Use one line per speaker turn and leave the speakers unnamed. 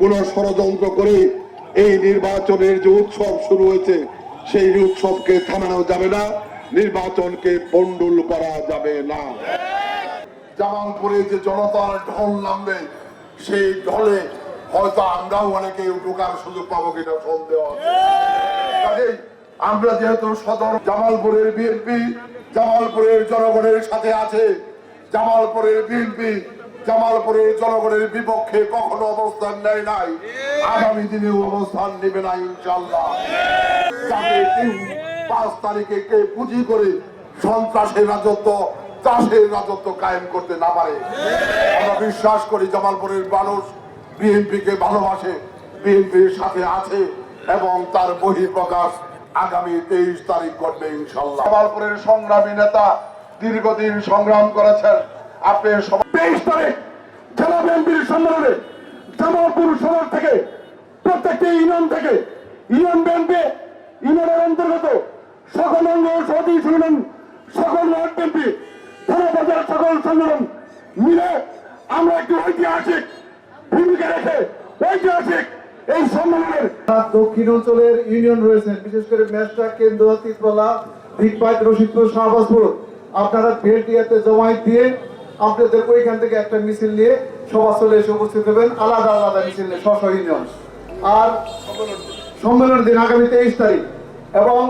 কোনো ষড়যন্ত্র করে এই নির্বাচনের যে উৎসব শুরু হয়েছে সেই উৎসবকে থামানো যাবে না। নির্বাচনকে পন্ডুল করা যাবে না। জামালপুরে যে জনতার ঢল নামবে, সেই ঢলে হয়তো আমরাও অনেকে ঢোকার সুযোগ পাবো কিনা সন্দেহ। কাজেই আমরা যেহেতু সদর জামালপুরের বিএনপি, জামালপুরের জনগণের সাথে আছে। জামালপুরের বিএনপি, জামালপুরের জনগণের বিপক্ষে কখনো অবস্থান নেয় নাই। আগামী দিনেও অবস্থান নেবে না ইনশাল্লাহ পাঁচ তারিখে কে পুঁজি করে সন্ত্রাসের রাজত্ব, চাষের রাজত্ব কায়েম করতে না পারে। আমরা বিশ্বাস করি জামালপুরের মানুষ বিএনপি কে ভালোবাসে, বিএনপির সাথে আছে এবং তার বহিঃপ্রকাশ আগামী তেইশ তারিখ ঘটবে ইনশাল্লাহ। জামালপুরের সংগ্রামী নেতা দীর্ঘদিন সংগ্রাম করেছেন। আপনি তেইশ তারিখ জেলা বিএনপির সম্মেলনে জামালপুর শহর থেকে প্রত্যেকটি ইউনিয়ন থেকে ইউনিয়ন বিএনপি ইউনিয়নের অন্তর্গত সকল অঙ্গ সহযোগী সংগঠন, সকল ওয়ার্ড বিএনপি থানা বাজার সকল সংগঠন মিলে আমরা একটি ঐতিহাসিক ভূমিকা রেখে ঐতিহাসিক এই সম্মেলনের
দক্ষিণ অঞ্চলের ইউনিয়ন রয়েছেন বিশেষ করে মেসটা কেন্দ্র তিতলা দিকপাত রশিদপুর, শাহবাজপুর। আপনারা ভেটিয়াতে জমায়েত দিয়ে আপনাদের ওইখান থেকে একটা মিছিল নিয়ে সভা চলে এসে উপস্থিত হবেন, আলাদা আলাদা মিছিল নিয়ে স্ব ইউনিয়ন। আর সম্মেলনের দিন আগামী তেইশ তারিখ এবং